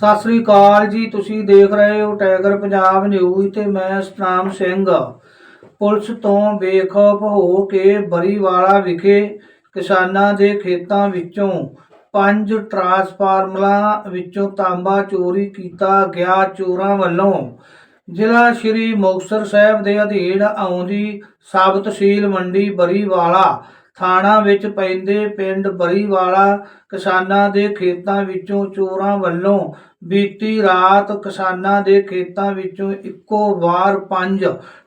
ਸਤਿ ਸ੍ਰੀ ਅਕਾਲ ਜੀ, ਤੁਸੀਂ ਦੇਖ ਰਹੇ ਹੋ ਟਾਈਗਰ ਪੰਜਾਬ ਨਿਊਜ਼ ਤੇ ਮੈਂ ਸਤਨਾਮ ਸਿੰਘ। ਪੁਲਿਸ ਤੋਂ ਬੇਖੌਫ ਹੋ ਕੇ ਬਰੀਵਾਲਾ ਵਿਖੇ ਕਿਸਾਨਾਂ ਦੇ ਖੇਤਾਂ ਵਿੱਚੋਂ ਪੰਜ ਟਰਾਂਸਫਾਰਮਰਾਂ ਵਿੱਚੋਂ ਤਾਂਬਾ ਚੋਰੀ ਕੀਤਾ ਗਿਆ। ਚੋਰਾਂ ਵੱਲੋਂ ਜ਼ਿਲ੍ਹਾ ਸ਼੍ਰੀ ਮੁਕਤਸਰ ਸਾਹਿਬ ਦੇ ਅਧੀਨ ਆਉਂਦੀ ਸਬ ਤਹਿਸੀਲ ਮੰਡੀ ਬਰੀਵਾਲਾ ਥਾਣਾ ਵਿੱਚ ਪੈਂਦੇ ਪਿੰਡ ਬਰੀਵਾਲਾ ਕਿਸਾਨਾਂ ਦੇ ਖੇਤਾਂ ਵਿੱਚੋਂ ਚੋਰਾਂ ਵੱਲੋਂ ਬੀਤੀ ਰਾਤ ਕਿਸਾਨਾਂ ਦੇ ਖੇਤਾਂ ਵਿੱਚੋਂ ਇੱਕੋ ਵਾਰ ਪੰਜ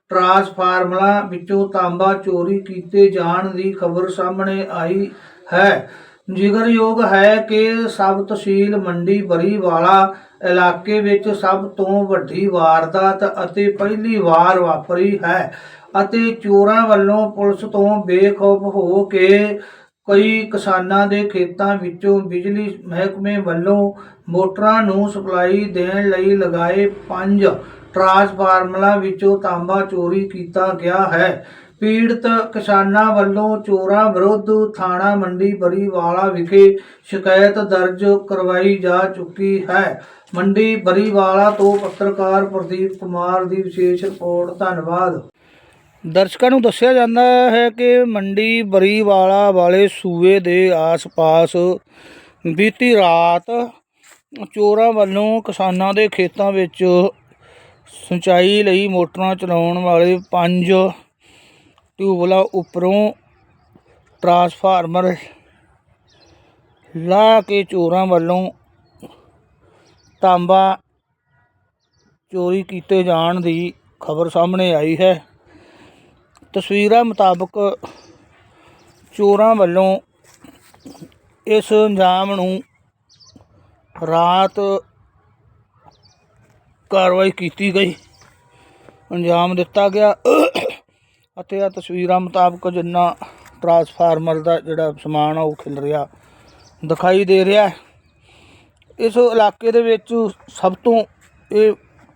ਟਰਾਂਸਫਾਰਮਰਾਂ ਵਿੱਚੋਂ ਤਾਂਬਾ ਚੋਰੀ ਕੀਤੇ ਜਾਣ ਦੀ ਖਬਰ ਸਾਹਮਣੇ ਆਈ ਹੈ। ਜ਼ਿਕਰਯੋਗ ਹੈ ਕਿ ਸਬ ਤਹਿਸੀਲ ਮੰਡੀ ਬਰੀਵਾਲਾ ਇਲਾਕੇ ਵਿੱਚ ਸਭ ਤੋਂ ਵੱਡੀ ਵਾਰਦਾਤ ਅਤੇ ਪਹਿਲੀ ਵਾਰ ਵਾਪਰੀ ਹੈ ਅਤੇ ਚੋਰਾਂ ਵੱਲੋਂ ਪੁਲਿਸ ਤੋਂ ਬੇਖੌਫ ਹੋ ਕੇ ਕਈ ਕਿਸਾਨਾਂ ਦੇ ਖੇਤਾਂ ਵਿੱਚੋਂ ਬਿਜਲੀ ਮਹਿਕਮੇ ਵੱਲੋਂ ਮੋਟਰਾਂ ਨੂੰ ਸਪਲਾਈ ਦੇਣ ਲਈ ਲਗਾਏ ਪੰਜ ਟਰਾਂਸਫਾਰਮਰਾਂ ਵਿੱਚੋਂ ਤਾਂਬਾ ਚੋਰੀ ਕੀਤਾ ਗਿਆ ਹੈ। ਪੀੜਤ ਕਿਸਾਨਾਂ ਵੱਲੋਂ ਚੋਰਾਂ ਵਿਰੁੱਧ ਥਾਣਾ ਮੰਡੀ ਬਰੀਵਾਲਾ ਵਿਖੇ ਸ਼ਿਕਾਇਤ ਦਰਜ ਕਰਵਾਈ ਜਾ ਚੁੱਕੀ ਹੈ। ਮੰਡੀ ਬਰੀਵਾਲਾ ਤੋਂ ਪੱਤਰਕਾਰ ਪ੍ਰਦੀਪ ਕੁਮਾਰ ਦੀ ਵਿਸ਼ੇਸ਼ ਰਿਪੋਰਟ, ਧੰਨਵਾਦ। ਦਰਸ਼ਕਾਂ ਨੂੰ ਦੱਸਿਆ ਜਾਂਦਾ ਹੈ ਕਿ ਮੰਡੀ ਬਰੀਵਾਲਾ ਵਾਲੇ ਸੂਏ ਦੇ ਆਸ-ਪਾਸ ਬੀਤੀ ਰਾਤ ਚੋਰਾਂ ਵੱਲੋਂ ਕਿਸਾਨਾਂ ਦੇ ਖੇਤਾਂ ਵਿੱਚ ਸਿੰਚਾਈ ਲਈ ਮੋਟਰਾਂ ਚਲਾਉਣ ਵਾਲੇ ਪੰਜ ਟਿਊਬਲਾ ਉੱਪਰੋਂ ਟਰਾਂਸਫਾਰਮਰ ਲਾ ਕੇ ਚੋਰਾਂ ਵੱਲੋਂ ਤਾਂਬਾ ਚੋਰੀ ਕੀਤੇ ਜਾਣ ਦੀ ਖਬਰ ਸਾਹਮਣੇ ਆਈ ਹੈ। ਤਸਵੀਰਾਂ ਮੁਤਾਬਕ ਚੋਰਾਂ ਵੱਲੋਂ ਇਸ ਅੰਜਾਮ ਨੂੰ ਰਾਤ ਕਾਰਵਾਈ ਕੀਤੀ ਗਈ। ਅੰਜਾਮ ਦਿੱਤਾ ਗਿਆ। ਅਤੇ ਆ ਤਸਵੀਰਾਂ ਮੁਤਾਬਕ ਜਿੰਨਾ ਟਰਾਂਸਫਾਰਮਰ ਦਾ ਜਿਹੜਾ ਸਮਾਨ ਆ ਉਹ ਖਿਲ ਰਿਹਾ, ਦਿਖਾਈ ਦੇ ਰਿਹਾ ਇਸ ਇਲਾਕੇ ਦੇ ਵਿੱਚ ਸਭ ਤੋਂ ਇਹ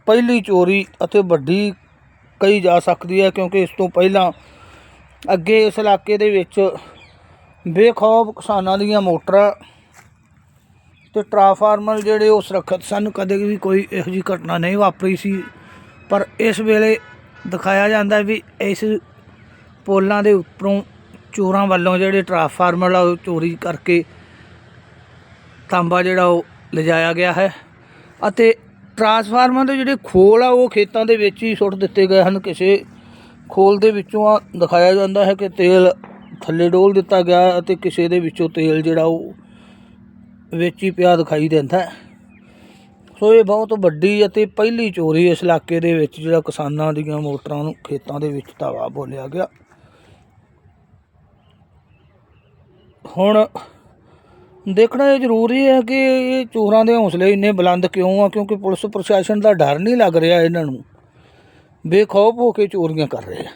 ਪਹਿਲੀ ਚੋਰੀ ਅਤੇ ਵੱਡੀ ਕਹੀ ਜਾ ਸਕਦੀ ਹੈ, ਕਿਉਂਕਿ ਇਸ ਤੋਂ ਪਹਿਲਾਂ ਅੱਗੇ ਇਸ ਇਲਾਕੇ ਦੇ ਵਿੱਚ ਬੇਖੌਫ ਕਿਸਾਨਾਂ ਦੀਆਂ ਮੋਟਰਾਂ ਤੇ ਟਰਾਂਸਫਾਰਮਰ ਜਿਹੜੇ ਉਹ ਸੁਰੱਖਿਅਤ ਸਨ, ਕਦੇ ਵੀ ਕੋਈ ਇਹੋ ਜਿਹੀ ਘਟਨਾ ਨਹੀਂ ਵਾਪਰੀ ਸੀ। ਪਰ ਇਸ ਵੇਲੇ ਦਿਖਾਇਆ ਜਾਂਦਾ ਵੀ ਇਸ ਪੋਲਾਂ ਦੇ ਉੱਪਰੋਂ ਚੋਰਾਂ ਵੱਲੋਂ ਜਿਹੜੇ ਟਰਾਂਸਫਾਰਮਰ ਆ ਉਹ ਚੋਰੀ ਕਰਕੇ ਤਾਂਬਾ ਜਿਹੜਾ ਉਹ ਲਿਜਾਇਆ ਗਿਆ ਹੈ। ਅਤੇ ਟਰਾਂਸਫਾਰਮਰ ਦੇ ਜਿਹੜੇ ਖੋਲ ਆ, ਉਹ ਖੇਤਾਂ ਦੇ ਵਿੱਚ ਹੀ ਸੁੱਟ ਦਿੱਤੇ ਗਏ ਹਨ। ਕਿਸੇ ਖੋਲ ਦੇ ਵਿੱਚੋਂ ਆ ਦਿਖਾਇਆ ਜਾਂਦਾ ਹੈ ਕਿ ਤੇਲ ਥੱਲੇ ਡੋਲ ਦਿੱਤਾ ਗਿਆ ਅਤੇ ਕਿਸੇ ਦੇ ਵਿੱਚੋਂ ਤੇਲ ਜਿਹੜਾ ਉਹ ਵਿੱਚ ਹੀ ਪਿਆ ਦਿਖਾਈ ਦਿੰਦਾ ਹੈ। ਸੋ ਇਹ ਬਹੁਤ ਵੱਡੀ ਅਤੇ ਪਹਿਲੀ ਚੋਰੀ ਇਸ ਇਲਾਕੇ ਦੇ ਵਿੱਚ, ਜਿਹੜਾ ਕਿਸਾਨਾਂ ਦੀਆਂ ਮੋਟਰਾਂ ਨੂੰ ਖੇਤਾਂ ਦੇ ਵਿੱਚ ਧਾਵਾ ਬੋਲਿਆ ਗਿਆ। ਹੁਣ ਦੇਖਣਾ ਇਹ ਜ਼ਰੂਰੀ ਹੈ ਕਿ ਇਹ ਚੋਰਾਂ ਦੇ ਹੌਸਲੇ ਇੰਨੇ ਬੁਲੰਦ ਕਿਉਂ ਆ? ਕਿਉਂਕਿ ਪੁਲਿਸ ਪ੍ਰਸ਼ਾਸਨ ਦਾ ਡਰ ਨਹੀਂ ਲੱਗ ਰਿਹਾ ਇਹਨਾਂ ਨੂੰ। ਬੇਖੌਫ ਹੋ ਕੇ ਚੋਰੀਆਂ ਕਰ ਰਹੇ ਆ।